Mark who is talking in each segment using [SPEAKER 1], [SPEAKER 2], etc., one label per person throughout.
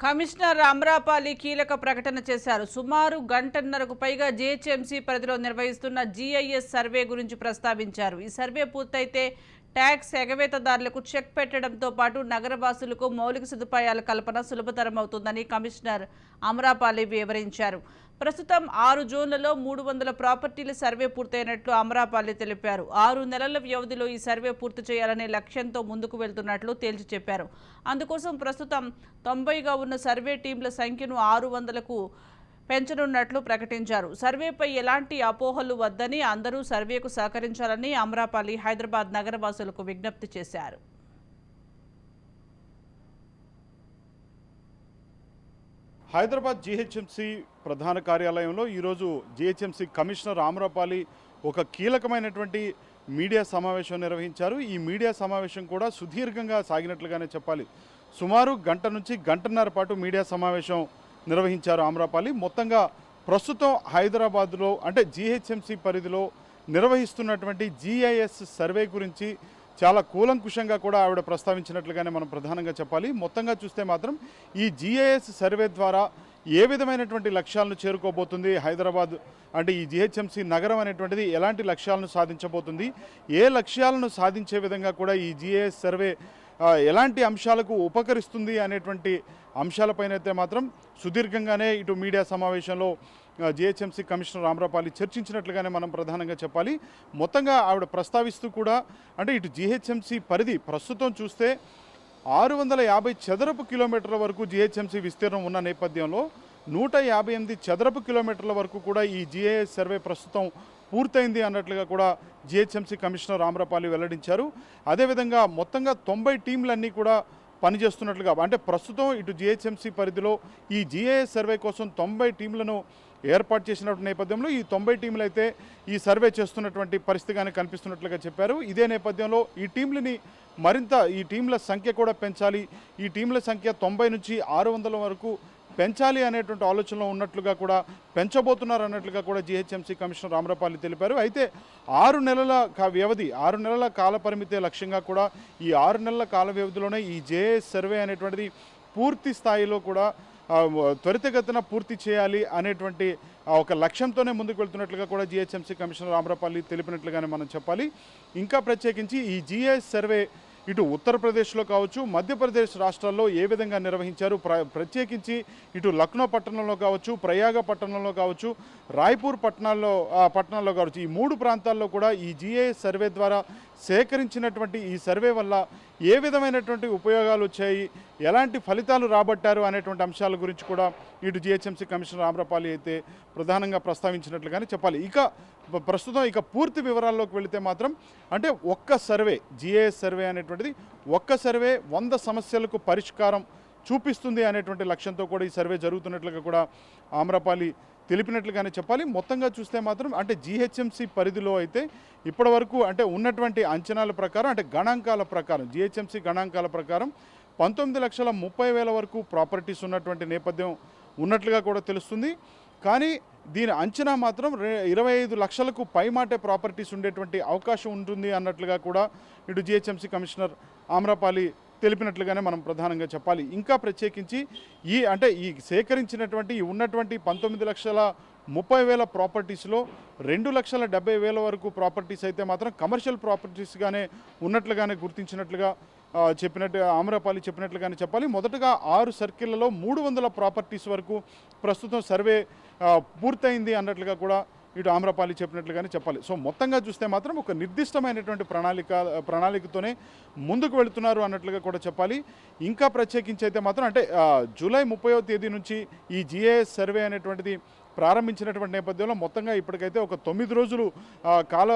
[SPEAKER 1] Commissioner Amrapali కీలక ప్రకటన చేశారు. సుమారు గంటన్నరకు పైగా జీహెచ్ఎంసీ పరిధిలో నిర్వహిస్తున్న జీఐఎస్ సర్వే గురించి ప్రస్తావించారు. ఈ సర్వే పూర్తయితే ట్యాక్స్ ఎగవేతదారులకు చెక్ పెట్టడంతో పాటు నగరవాసులకు మౌలిక సదుపాయాల కల్పన సులభతరం అవుతుందని కమిషనర్ అమరాపాలి వివరించారు. ప్రస్తుతం ఆరు జోన్లలో మూడు వందల ప్రాపర్టీల సర్వే పూర్తయినట్లు అమరాపాలి తెలిపారు. ఆరు నెలల వ్యవధిలో ఈ సర్వే పూర్తి చేయాలనే లక్ష్యంతో ముందుకు వెళ్తున్నట్లు తేల్చి చెప్పారు. అందుకోసం ప్రస్తుతం తొంభైగా ఉన్న సర్వే టీంల సంఖ్యను ఆరు వందలకు పెంచనున్నట్లు ప్రకటించారు. సర్వేపై ఎలాంటి అపోహలు వద్దని అందరూ సర్వేకు సహకరించాలని అమరాపాలి హైదరాబాద్ నగరవాసులకు విజ్ఞప్తి చేశారు.
[SPEAKER 2] హైదరాబాద్ జీహెచ్ఎంసీ ప్రధాన కార్యాలయంలో ఈరోజు జిహెచ్ఎంసీ కమిషనర్ ఆమ్రపాలి ఒక కీలకమైనటువంటి మీడియా సమావేశం నిర్వహించారు. ఈ మీడియా సమావేశం కూడా సుదీర్ఘంగా సాగినట్లుగానే చెప్పాలి. సుమారు గంట నుంచి గంటన్నర పాటు మీడియా సమావేశం నిర్వహించారు ఆమ్రపాలి మొత్తంగా ప్రస్తుతం హైదరాబాద్లో అంటే జీహెచ్ఎంసీ పరిధిలో నిర్వహిస్తున్నటువంటి జీఐఎస్ సర్వే గురించి చాలా కూలంకుషంగా కూడా ఆవిడ ప్రస్తావించినట్లుగానే మనం ప్రధానంగా చెప్పాలి. మొత్తంగా చూస్తే మాత్రం ఈ జీఐఎస్ సర్వే ద్వారా ఏ విధమైనటువంటి లక్ష్యాలను చేరుకోబోతుంది? హైదరాబాద్ అంటే ఈ జిహెచ్ఎంసీ నగరం అనేటువంటిది ఎలాంటి లక్ష్యాలను సాధించబోతుంది? ఏ లక్ష్యాలను సాధించే విధంగా కూడా ఈ జిఏఎస్ సర్వే ఎలాంటి అంశాలకు ఉపకరిస్తుంది అనేటువంటి అంశాలపైనైతే అయితే మాత్రం సుదీర్ఘంగానే ఇటు మీడియా సమావేశంలో జిహెచ్ఎంసీ కమిషనర్ రామరాపాలి చర్చించినట్లుగానే మనం ప్రధానంగా చెప్పాలి. మొత్తంగా ఆవిడ ప్రస్తావిస్తూ కూడా అంటే ఇటు జిహెచ్ఎంసీ పరిధి ప్రస్తుతం చూస్తే ఆరు వందల యాభై చదరపు కిలోమీటర్ల వరకు జిహెచ్ఎంసీ విస్తీర్ణం ఉన్న నేపథ్యంలో నూట యాభై ఎనిమిది చదరపు కిలోమీటర్ల వరకు కూడా ఈ జిఐఎస్ సర్వే ప్రస్తుతం పూర్తయింది అన్నట్లుగా కూడా జిహెచ్ఎంసీ కమిషనర్ రామ్రపాలి వెల్లడించారు. అదేవిధంగా మొత్తంగా తొంభై టీంలన్నీ కూడా పనిచేస్తున్నట్లుగా అంటే ప్రస్తుతం ఇటు జిహెచ్ఎంసీ పరిధిలో ఈ జిఏఎస్ సర్వే కోసం తొంభై టీంలను ఏర్పాటు చేసినటువంటి నేపథ్యంలో ఈ తొంభై టీంలు అయితే ఈ సర్వే చేస్తున్నటువంటి పరిస్థితిగానే కనిపిస్తున్నట్లుగా చెప్పారు. ఇదే నేపథ్యంలో ఈ టీంలని మరింత ఈ టీంల సంఖ్య కూడా పెంచాలి. ఈ టీంల సంఖ్య తొంభై నుంచి ఆరు వందల వరకు పెంచాలి అనేటువంటి ఆలోచనలో ఉన్నట్లుగా కూడా పెంచబోతున్నారు అన్నట్లుగా కూడా జిహెచ్ఎంసీ కమిషనర్ రామరపాలి తెలిపారు. అయితే ఆరు నెలల వ్యవధి ఆరు నెలల కాల పరిమితే లక్ష్యంగా కూడా ఈ ఆరు నెలల కాల వ్యవధిలోనే ఈ జేఎస్ సర్వే అనేటువంటిది పూర్తి స్థాయిలో కూడా త్వరితగతిన పూర్తి చేయాలి అనేటువంటి ఒక లక్ష్యంతోనే ముందుకు వెళ్తున్నట్లుగా కూడా జిహెచ్ఎంసీ కమిషనర్ రామరపల్లి తెలిపినట్లుగానే మనం చెప్పాలి. ఇంకా ప్రత్యేకించి ఈ జిఎస్ సర్వే ఇటు ఉత్తరప్రదేశ్లో కావచ్చు మధ్యప్రదేశ్ రాష్ట్రాల్లో ఏ విధంగా నిర్వహించారు ప్ర ప్రత్యేకించి ఇటు లక్నో పట్టణంలో కావచ్చు ప్రయాగ పట్టణంలో కావచ్చు రాయ్పూర్ పట్టణాల్లో పట్టణాల్లో కావచ్చు ఈ మూడు ప్రాంతాల్లో కూడా ఈ జిఏ సర్వే ద్వారా సేకరించినటువంటి ఈ సర్వే వల్ల ఏ విధమైనటువంటి ఉపయోగాలు వచ్చాయి ఎలాంటి ఫలితాలు రాబట్టారు అనేటువంటి అంశాల గురించి కూడా ఇటు జిహెచ్ఎంసీ కమిషనర్ ఆమ్రపాలి అయితే ప్రధానంగా ప్రస్తావించినట్లుగానే చెప్పాలి. ఇక ప్రస్తుతం ఇక పూర్తి వివరాల్లోకి వెళితే మాత్రం అంటే ఒక్క సర్వే జిఏఎస్ సర్వే అనేటువంటి అనేటువంటిది ఒక్క సర్వే వంద సమస్యలకు పరిష్కారం చూపిస్తుంది అనేటువంటి లక్ష్యంతో కూడా ఈ సర్వే జరుగుతున్నట్లుగా కూడా ఆమ్రపాలి తెలిపినట్లుగానే చెప్పాలి. మొత్తంగా చూస్తే మాత్రం అంటే జీహెచ్ఎంసీ పరిధిలో అయితే ఇప్పటివరకు అంటే ఉన్నటువంటి అంచనాల ప్రకారం అంటే గణాంకాల ప్రకారం జీహెచ్ఎంసీ గణాంకాల ప్రకారం పంతొమ్మిది లక్షల ముప్పై వేల వరకు ప్రాపర్టీస్ ఉన్నటువంటి నేపథ్యం ఉన్నట్లుగా కూడా తెలుస్తుంది. కానీ దీని అంచనా మాత్రం ఇరవై ఐదు లక్షలకు పైమాటే ప్రాపర్టీస్ ఉండేటువంటి అవకాశం ఉంటుంది అన్నట్లుగా కూడా ఇటు జిహెచ్ఎంసీ కమిషనర్ ఆమ్రపాలి తెలిపినట్లుగానే మనం ప్రధానంగా చెప్పాలి. ఇంకా ప్రత్యేకించి ఈ అంటే ఈ సేకరించినటువంటి ఈ ఉన్నటువంటి పంతొమ్మిది లక్షల ముప్పై వేల ప్రాపర్టీస్లో రెండు లక్షల డెబ్బై వేల వరకు ప్రాపర్టీస్ అయితే మాత్రం కమర్షియల్ ప్రాపర్టీస్గానే ఉన్నట్లుగానే గుర్తించినట్లుగా చెప్పినట్టు ఆమ్రపాలి చెప్పినట్లుగానే చెప్పాలి. మొదటగా ఆరు సర్కిళ్ళలో మూడు వందల ప్రాపర్టీస్ వరకు ప్రస్తుతం సర్వే పూర్తయింది అన్నట్లుగా కూడా ఇటు ఆమ్రపాలి చెప్పినట్లుగానే చెప్పాలి. సో మొత్తంగా చూస్తే మాత్రం ఒక నిర్దిష్టమైనటువంటి ప్రణాళిక ప్రణాళికతోనే ముందుకు వెళుతున్నారు అన్నట్లుగా కూడా చెప్పాలి. ఇంకా ప్రత్యేకించి అయితే మాత్రం అంటే జూలై ముప్పయో తేదీ నుంచి ఈ జిఏఎస్ సర్వే అనేటువంటిది ప్రారంభించినటువంటి నేపథ్యంలో మొత్తంగా ఇప్పటికైతే ఒక తొమ్మిది రోజులు కాల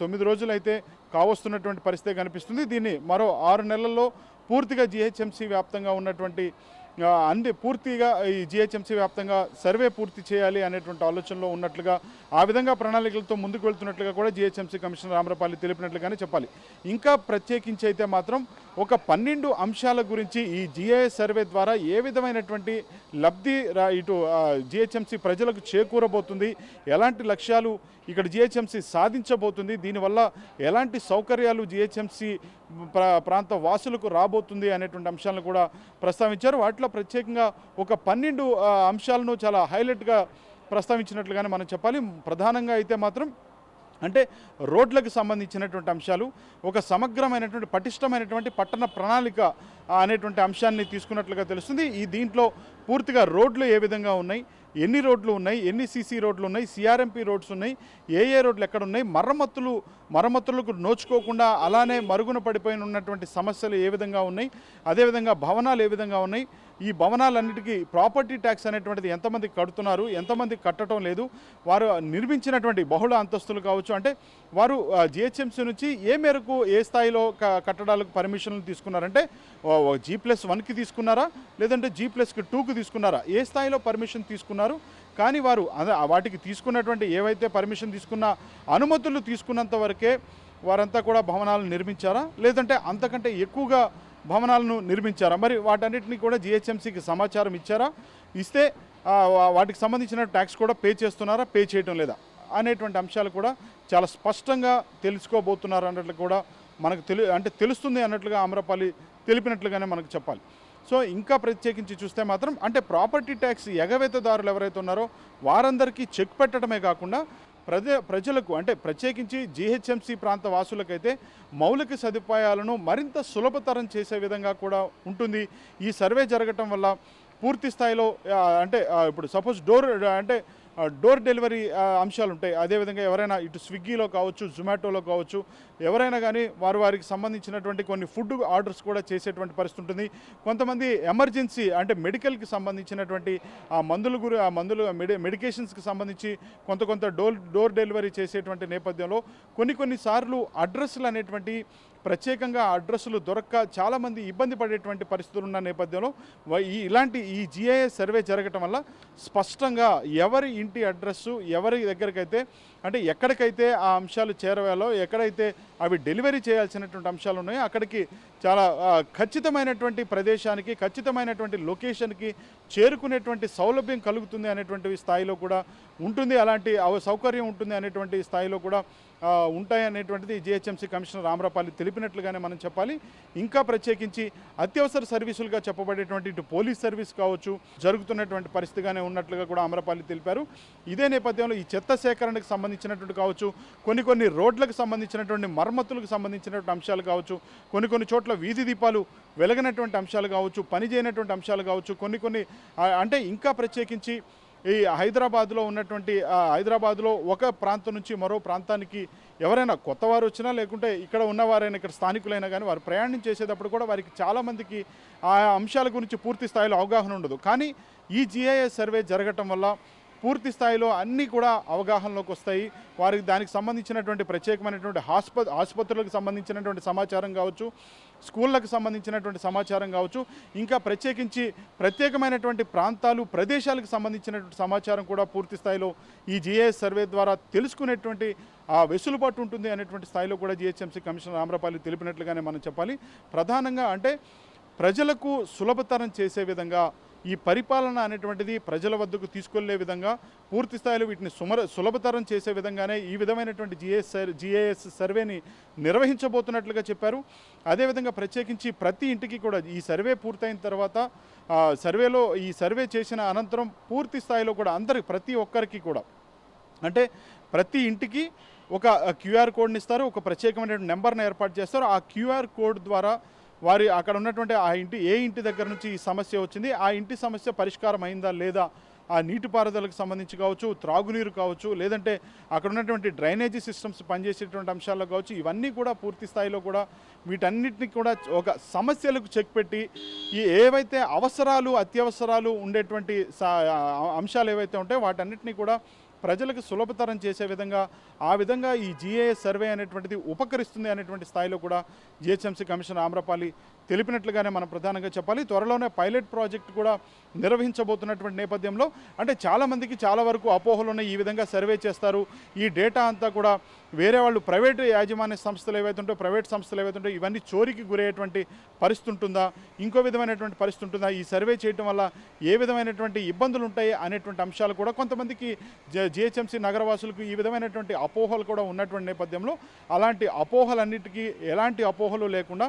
[SPEAKER 2] తొమ్మిది రోజులు అయితే కావస్తున్నటువంటి పరిస్థితి కనిపిస్తుంది. దీన్ని మరో ఆరు నెలల్లో పూర్తిగా జిహెచ్ఎంసీ వ్యాప్తంగా ఉన్నటువంటి అన్ని పూర్తిగా ఈ జిహెచ్ఎంసీ వ్యాప్తంగా సర్వే పూర్తి చేయాలి అనేటువంటి ఆలోచనలో ఉన్నట్లుగా ఆ విధంగా ప్రణాళికలతో ముందుకు వెళ్తున్నట్లుగా కూడా జిహెచ్ఎంసీ కమిషనర్ రామరపాలి తెలిపినట్లుగానే చెప్పాలి. ఇంకా ప్రత్యేకించి అయితే మాత్రం ఒక పన్నెండు అంశాల గురించి ఈ జిఐఎస్ సర్వే ద్వారా ఏ విధమైనటువంటి లబ్ధి ఇటు జిహెచ్ఎంసీ ప్రజలకు చేకూరబోతుంది ఎలాంటి లక్ష్యాలు ఇక్కడ జిహెచ్ఎంసీ సాధించబోతుంది దీనివల్ల ఎలాంటి సౌకర్యాలు జిహెచ్ఎంసీ ప్రా ప్రాంత వాసులకు రాబోతుంది అనేటువంటి అంశాలను కూడా ప్రస్తావించారు. వాటిలో ప్రత్యేకంగా ఒక పన్నెండు అంశాలను చాలా హైలైట్గా ప్రస్తావించినట్లుగానే మనం చెప్పాలి. ప్రధానంగా అయితే మాత్రం అంటే రోడ్లకు సంబంధించినటువంటి అంశాలు ఒక సమగ్రమైనటువంటి పటిష్టమైనటువంటి పట్టణ ప్రణాళిక అనేటువంటి అంశాన్ని తీసుకున్నట్లుగా తెలుస్తుంది. ఈ దీంట్లో పూర్తిగా రోడ్లు ఏ విధంగా ఉన్నాయి? ఎన్ని రోడ్లు ఉన్నాయి? ఎన్ని సీసీ రోడ్లు ఉన్నాయి? సిఆర్ఎంపీ రోడ్స్ ఉన్నాయి. ఏ ఏ రోడ్లు ఎక్కడ ఉన్నాయి? మరమ్మతులు మరమ్మతులకు నోచుకోకుండా అలానే మరుగున పడిపోయిన ఉన్నటువంటి సమస్యలు ఏ విధంగా ఉన్నాయి? అదేవిధంగా భవనాలు ఏ విధంగా ఉన్నాయి? ఈ భవనాలన్నిటికీ ప్రాపర్టీ ట్యాక్స్ అనేటువంటిది ఎంతమంది కడుతున్నారు? ఎంతమంది కట్టడం లేదు? వారు నిర్మించినటువంటి బహుళ అంతస్తులు కావచ్చు. అంటే వారు జిహెచ్ఎంసీ నుంచి ఏ మేరకు ఏ స్థాయిలో కట్టడాలకు పర్మిషన్లు తీసుకున్నారంటే జీ ప్లస్ వన్కి తీసుకున్నారా? లేదంటే జీ ప్లస్కి టూకి తీసుకున్నారా? ఏ స్థాయిలో పర్మిషన్ తీసుకున్నారు? కానీ వారు అదే వాటికి తీసుకున్నటువంటి ఏవైతే పర్మిషన్ తీసుకున్న అనుమతులు తీసుకున్నంత వరకే వారంతా కూడా భవనాలు నిర్మించారా? లేదంటే అంతకంటే ఎక్కువగా భవనాలను నిర్మించారా? మరి వాటన్నిటిని కూడా జిహెచ్ఎంసీకి సమాచారం ఇచ్చారా? ఇస్తే వాటికి సంబంధించిన ట్యాక్స్ కూడా పే చేస్తున్నారా? పే చేయటం లేదా? అనేటువంటి అంశాలు కూడా చాలా స్పష్టంగా తెలుసుకోబోతున్నారు అన్నట్లు కూడా మనకు తెలు అంటే తెలుస్తుంది అన్నట్లుగా ఆమ్రపాలి తెలిపినట్లుగానే మనకు చెప్పాలి. సో ఇంకా ప్రత్యేకించి చూస్తే మాత్రం అంటే ప్రాపర్టీ ట్యాక్స్ ఎగవేతదారులు ఎవరైతే ఉన్నారో వారందరికీ చెక్ పెట్టడమే కాకుండా ప్రజ ప్రజలకు అంటే ప్రత్యేకించి జీహెచ్ఎంసీ ప్రాంత వాసులకైతే మౌలిక సదుపాయాలను మరింత సులభతరం చేసే విధంగా కూడా ఉంటుంది. ఈ సర్వే జరగటం వల్ల పూర్తి స్థాయిలో అంటే ఇప్పుడు సపోజ్ డోర్ అంటే డోర్ డెలివరీ అంశాలు ఉంటాయి అదేవిధంగా ఎవరైనా ఇటు స్విగ్గీలో కావచ్చు జొమాటోలో కావచ్చు ఎవరైనా కానీ వారు వారికి సంబంధించినటువంటి కొన్ని ఫుడ్ ఆర్డర్స్ కూడా చేసేటువంటి పరిస్థితి ఉంటుంది. కొంతమంది ఎమర్జెన్సీ అంటే మెడికల్కి సంబంధించినటువంటి ఆ మందులు గురి ఆ మందులు మెడి మెడికేషన్స్కి సంబంధించి కొంత కొంత డోర్ డోర్ డెలివరీ చేసేటువంటి నేపథ్యంలో కొన్ని కొన్ని సార్లు అడ్రస్లు అనేటువంటి ప్రత్యేకంగా అడ్రస్లు దొరక్క చాలామంది ఇబ్బంది పడేటువంటి పరిస్థితులు ఉన్న నేపథ్యంలో ఈ ఇలాంటి ఈ జిఐఎస్ సర్వే జరగటం వల్ల స్పష్టంగా ఎవరి ఇంటి అడ్రస్సు ఎవరి దగ్గరికైతే అంటే ఎక్కడికైతే ఆ అంశాలు చేరవేలో ఎక్కడైతే అవి డెలివరీ చేయాల్సినటువంటి అంశాలు ఉన్నాయో అక్కడికి చాలా ఖచ్చితమైనటువంటి ప్రదేశానికి ఖచ్చితమైనటువంటి లొకేషన్కి చేరుకునేటువంటి సౌలభ్యం కలుగుతుంది అనేటువంటి స్థాయిలో కూడా ఉంటుంది. అలాంటి సౌకర్యం ఉంటుంది అనేటువంటి స్థాయిలో కూడా ఉంటాయి అనేటువంటిది జిహెచ్ఎంసీ కమిషనర్ రామరాపాలి తెలిపినట్లుగానే మనం చెప్పాలి. ఇంకా ప్రత్యేకించి అత్యవసర సర్వీసులుగా చెప్పబడేటువంటి ఇటు పోలీస్ సర్వీస్ కావచ్చు జరుగుతున్నటువంటి పరిస్థితిగానే ఉన్నట్లుగా కూడా అమరపాలి తెలిపారు. ఇదే నేపథ్యంలో ఈ చెత్త సేకరణకు సంబంధించినటువంటి కావచ్చు కొన్ని కొన్ని రోడ్లకు సంబంధించినటువంటి మరమ్మతులకు సంబంధించినటువంటి అంశాలు కావచ్చు కొన్ని కొన్ని చోట్ల వీధి దీపాలు వెలగనటువంటి అంశాలు కావచ్చు పనిచేయనటువంటి అంశాలు కావచ్చు కొన్ని కొన్ని అంటే ఇంకా ప్రత్యేకించి ఈ హైదరాబాద్లో ఉన్నటువంటి హైదరాబాద్లో ఒక ప్రాంతం నుంచి మరో ప్రాంతానికి ఎవరైనా కొత్త వారు వచ్చినా లేకుంటే ఇక్కడ ఉన్నవారైనా ఇక్కడ స్థానికులైనా కానీ వారు ప్రయాణం చేసేటప్పుడు కూడా వారికి చాలామందికి ఆ అంశాల గురించి పూర్తి స్థాయిలో అవగాహన ఉండదు. కానీ ఈ జిఐఎస్ సర్వే జరగటం వల్ల పూర్తి స్థాయిలో అన్నీ కూడా అవగాహనలోకి వస్తాయి. వారికి దానికి సంబంధించినటువంటి ప్రత్యేకమైనటువంటి ఆస్ప ఆసుపత్రులకు సంబంధించినటువంటి సమాచారం కావచ్చు స్కూళ్ళకు సంబంధించినటువంటి సమాచారం కావచ్చు ఇంకా ప్రత్యేకించి ప్రత్యేకమైనటువంటి ప్రాంతాలు ప్రదేశాలకు సంబంధించినటువంటి సమాచారం కూడా పూర్తి స్థాయిలో ఈ జిఏఎస్ సర్వే ద్వారా తెలుసుకునేటువంటి ఆ వెసులుబాటు ఉంటుంది అనేటువంటి స్థాయిలో కూడా జిహెచ్ఎంసీ కమిషనర్ ఆమ్రపాలి తెలిపినట్లుగానే మనం చెప్పాలి. ప్రధానంగా అంటే ప్రజలకు సులభతరం చేసే విధంగా ఈ పరిపాలన అనేటువంటిది ప్రజల వద్దకు తీసుకెళ్ళే విధంగా పూర్తి స్థాయిలో వీటిని సుమర సులభతరం చేసే విధంగానే ఈ విధమైనటువంటి జిఎస్ జిఏఎస్ సర్వేని నిర్వహించబోతున్నట్లుగా చెప్పారు. అదేవిధంగా ప్రత్యేకించి ప్రతి ఇంటికి కూడా ఈ సర్వే పూర్తయిన తర్వాత సర్వేలో ఈ సర్వే చేసిన అనంతరం పూర్తి స్థాయిలో కూడా అందరికి ప్రతి ఒక్కరికి కూడా అంటే ప్రతి ఇంటికి ఒక క్యూఆర్ కోడ్ని ఇస్తారు ఒక ప్రత్యేకమైన నెంబర్ని ఏర్పాటు చేస్తారు. ఆ క్యూఆర్ కోడ్ ద్వారా వారి అక్కడ ఉన్నటువంటి ఆ ఇంటి ఏ ఇంటి దగ్గర నుంచి ఈ సమస్య వచ్చింది ఆ ఇంటి సమస్య పరిష్కారం అయిందా లేదా ఆ నీటిపారుదలకు సంబంధించి కావచ్చు త్రాగునీరు కావచ్చు లేదంటే అక్కడ ఉన్నటువంటి డ్రైనేజీ సిస్టమ్స్ పనిచేసేటువంటి అంశాల్లో కావచ్చు ఇవన్నీ కూడా పూర్తి స్థాయిలో కూడా వీటన్నిటిని కూడా ఒక సమస్యలకు చెక్ పెట్టి ఈ ఏవైతే అవసరాలు అత్యవసరాలు ఉండేటువంటి అంశాలు ఏవైతే ఉంటాయో వాటన్నిటిని కూడా ప్రజలకు సులభతరం చేసే విధంగా ఆ విధంగా ఈ జిఏఎస్ సర్వే అనేటువంటిది ఉపకరిస్తుంది అనేటువంటి స్థాయిలో కూడా జిహెచ్ఎంసీ కమిషనర్ ఆమ్రపాలి తెలిపినట్లుగానే మనం ప్రధానంగా చెప్పాలి. త్వరలోనే పైలట్ ప్రాజెక్ట్ కూడా నిర్వహించబోతున్నటువంటి నేపథ్యంలో అంటే చాలామందికి చాలా వరకు అపోహలు ఉన్నాయి ఈ విధంగా సర్వే చేస్తారు. ఈ డేటా అంతా కూడా వేరే వాళ్ళు ప్రైవేట్ యాజమాన్య సంస్థలు ఏవైతే ఉంటాయో ప్రైవేట్ సంస్థలు ఏవైతే ఉంటాయో ఇవన్నీ చోరీకి గురయ్యేటువంటి పరిస్థితి ఉంటుందా? ఇంకో విధమైనటువంటి పరిస్థితి ఉంటుందా? ఈ సర్వే చేయటం వల్ల ఏ విధమైనటువంటి ఇబ్బందులు ఉంటాయి అనేటువంటి అంశాలు కూడా కొంతమందికి జిహెచ్ఎంసీ నగరవాసులకు ఈ విధమైనటువంటి అపోహలు కూడా ఉన్నటువంటి నేపథ్యంలో అలాంటి అపోహలన్నిటికీ ఎలాంటి అపోహలు లేకుండా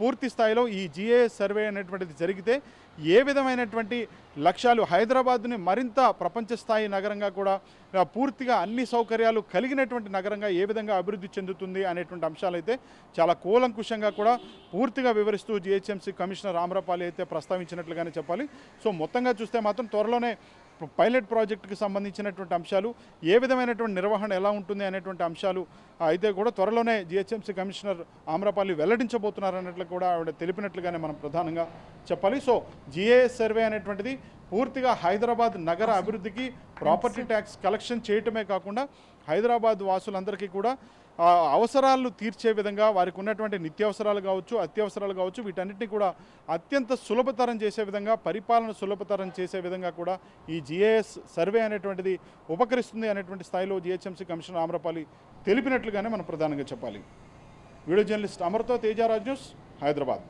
[SPEAKER 2] పూర్తి స్థాయిలో ఈ జిఏఎస్ సర్వే అనేటువంటిది జరిగితే ఏ విధమైనటువంటి లక్ష్యాలు హైదరాబాద్ని మరింత ప్రపంచ స్థాయి నగరంగా కూడా పూర్తిగా అన్ని సౌకర్యాలు కలిగినటువంటి నగరంగా ఏ విధంగా అభివృద్ధి చెందుతుంది అనేటువంటి అంశాలు అయితే చాలా కూలంకుషంగా కూడా పూర్తిగా వివరిస్తూ జిహెచ్ఎంసీ కమిషనర్ రామరాపాలి అయితే ప్రస్తావించినట్లుగానే చెప్పాలి. సో మొత్తంగా చూస్తే మాత్రం త్వరలోనే పైలట్ ప్రాజెక్టుకి సంబంధించినటువంటి అంశాలు ఏ విధమైనటువంటి నిర్వహణ ఎలా ఉంటుంది అనేటువంటి అంశాలు అయితే కూడా త్వరలోనే జిహెచ్ఎంసీ కమిషనర్ ఆమ్రపాలి వెల్లడించబోతున్నారు అన్నట్లు కూడా ఆవిడ తెలిపినట్లుగానే మనం ప్రధానంగా చెప్పాలి. సో జిఏఎస్ సర్వే అనేటువంటిది పూర్తిగా హైదరాబాద్ నగర అభివృద్ధికి ప్రాపర్టీ ట్యాక్స్ కలెక్షన్ చేయటమే కాకుండా హైదరాబాద్ వాసులందరికీ కూడా అవసరాలు తీర్చే విధంగా వారికి ఉన్నటువంటి నిత్యావసరాలు కావచ్చు అత్యవసరాలు కావచ్చు వీటన్నిటిని కూడా అత్యంత సులభతరం చేసే విధంగా పరిపాలన సులభతరం చేసే విధంగా కూడా ఈ జిఏఎస్ సర్వే అనేటువంటిది ఉపకరిస్తుంది అనేటువంటి స్థాయిలో జిహెచ్ఎంసీ కమిషనర్ ఆమ్రపాలి తెలిపినట్లుగానే మనం ప్రధానంగా చెప్పాలి. వీడియో జర్నలిస్ట్ అమర్తో తేజారాజ్ న్యూస్ హైదరాబాద్.